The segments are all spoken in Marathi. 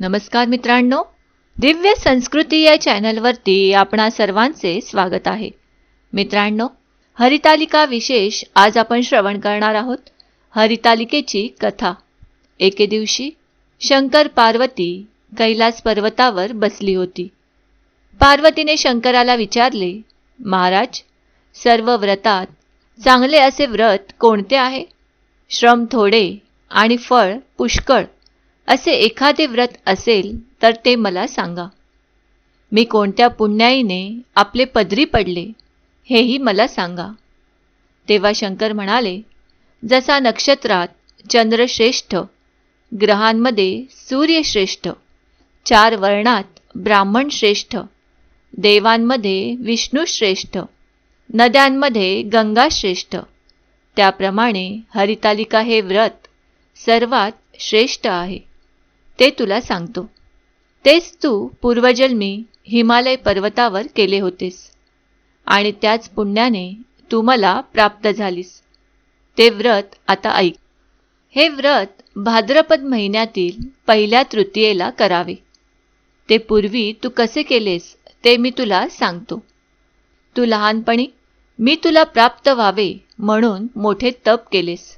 नमस्कार मित्रांनो दिव्य संस्कृती या चॅनलवरती आपणा सर्वांचे स्वागत आहे. मित्रांनो हरितालिका विशेष आज आपण श्रवण करणार आहोत. हरितालिकेची कथा. एके दिवशी शंकर पार्वती कैलास पर्वतावर बसली होती. पार्वतीने शंकराला विचारले महाराज सर्व व्रतात चांगले असे व्रत कोणते आहे? श्रम थोडे आणि फळ पुष्कळ. असे एखादे व्रत असेल तर ते मला सांगा. मी कोणत्या पुण्याईने आपले पदरी पडले हेही मला सांगा. तेव्हा शंकर म्हणाले जसा नक्षत्रात चंद्रश्रेष्ठ ग्रहांमध्ये सूर्यश्रेष्ठ चार वर्णात ब्राह्मण श्रेष्ठ देवांमध्ये विष्णू श्रेष्ठ नद्यांमध्ये गंगा श्रेष्ठ त्याप्रमाणे हरितालिका हे व्रत सर्वात श्रेष्ठ आहे. ते तुला सांगतो. तेच तू पूर्वजन्मी हिमालय पर्वतावर केले होतेस. आणि त्याच पुण्याने तू मला प्राप्त झालीस. ते व्रत आता ऐक. हे व्रत भाद्रपद महिन्यातील पहिल्या तृतीयेला करावे. ते पूर्वी तू कसे केलेस ते मी तुला सांगतो. तू लहानपणी मी तुला प्राप्त व्हावे म्हणून मोठे तप केलेस.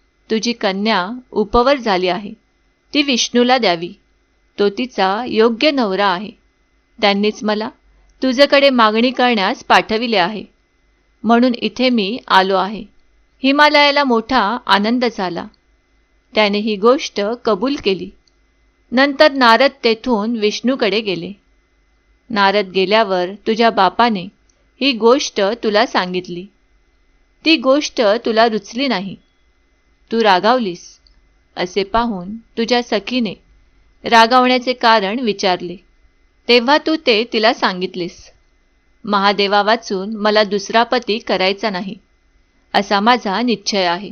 तुझी कन्या उपवर झाली आहे. ती विष्णूला द्यावी. तो तिचा योग्य नवरा आहे. त्यांनीच मला तुझ्याकडे मागणी करण्यास पाठविले आहे. म्हणून इथे मी आलो आहे. हिमालयाला मोठा आनंद झाला. त्याने ही गोष्ट कबूल केली. नंतर नारद तेथून विष्णूकडे गेले. नारद गेल्यावर तुझ्या बापाने ही गोष्ट तुला सांगितली. ती गोष्ट तुला रुचली नाही. तू रागावलीस असे पाहून तुझ्या सखीने रागावण्याचे कारण विचारले. तेव्हा तू ते तिला सांगितलेस. महादेवा वाचून मला दुसरा पती करायचा नाही असा माझा निश्चय आहे.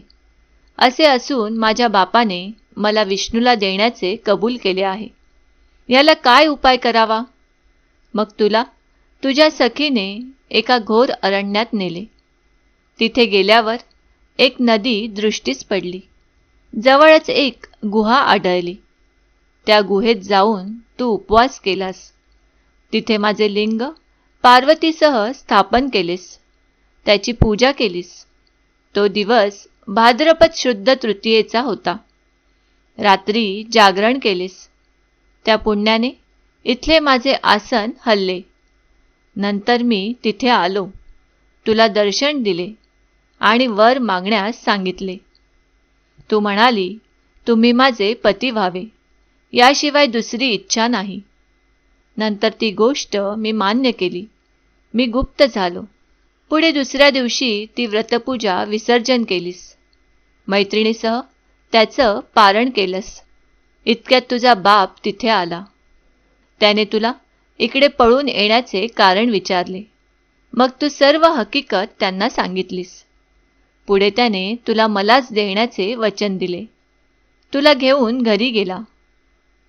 असे असून माझ्या बापाने मला विष्णूला देण्याचे कबूल केले आहे. याला काय उपाय करावा? मग तुला तुझ्या सखीने एका घोर अरण्यात नेले. तिथे गेल्यावर एक नदी दृष्टीस पडली. जवळच एक गुहा आढळली. त्या गुहेत जाऊन तू उपवास केलास. तिथे माझे लिंग पार्वतीसह स्थापन केलेस. त्याची पूजा केलीस. तो दिवस भाद्रपद शुद्ध तृतीयेचा होता. रात्री जागरण केलेस. त्या पुण्याने इथले माझे आसन हल्ले. नंतर मी तिथे आलो. तुला दर्शन दिले. आणि वर मागण्यास सांगितले. तू म्हणाली तुम्ही माझे पती व्हावे. याशिवाय दुसरी इच्छा नाही. नंतर ती गोष्ट मी मान्य केली. मी गुप्त झालो. पुढे दुसऱ्या दिवशी ती व्रतपूजा विसर्जन केलीस. मैत्रिणीसह त्याचं पारण केलंस. इतक्यात तुझा बाप तिथे आला. त्याने तुला इकडे पळून येण्याचे कारण विचारले. मग तू सर्व हकीकत त्यांना सांगितलीस. पुढे त्याने तुला मलाच देण्याचे वचन दिले. तुला घेऊन घरी गेला.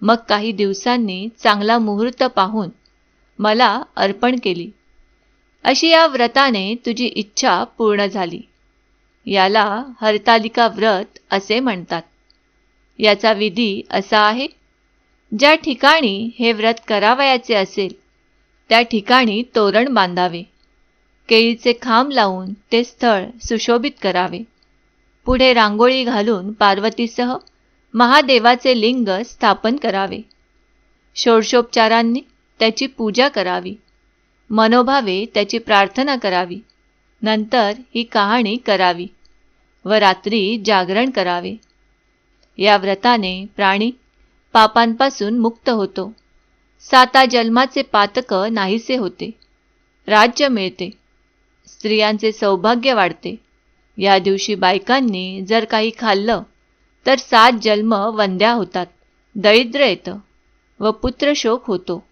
मग काही दिवसांनी चांगला मुहूर्त पाहून मला अर्पण केली. अशी या व्रताने तुझी इच्छा पूर्ण झाली. याला हरतालिका व्रत असे म्हणतात. याचा विधी असा आहे ज्या ठिकाणी हे व्रत करावयाचे असेल त्या ठिकाणी तोरण बांधावे. केळीचे खांब लावून ते स्थळ सुशोभित करावे. पुढे रांगोळी घालून पार्वतीसह महादेवाचे लिंग स्थापन करावे. षोडशोपचारांनी त्याची पूजा करावी. मनोभावे त्याची प्रार्थना करावी. नंतर ही कहाणी करावी व रात्री जागरण करावे. या व्रताने प्राणी पापांपासून मुक्त होतो. साता जन्माचे पातक नाहीसे होते. राज्य मिळते. स्त्रियांचे सौभाग्य वाढते. या दिवशी बायकांनी जर काही खाल्लं तर सात जन्म वंद्या होतात दरिद्र येतं व पुत्रशोक होतो.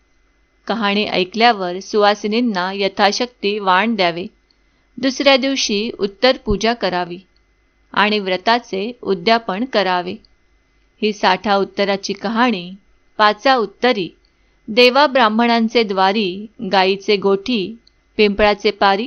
कहाणी ऐकल्यावर सुवासिनींना यथाशक्ती वाण द्यावे. दुसऱ्या दिवशी उत्तर पूजा करावी आणि व्रताचे उद्यापन करावे. ही साठा उत्तराची कहाणी पाचा उत्तरी देवा ब्राह्मणांचे द्वारी गाईचे गोठी पिंपळाचे पारी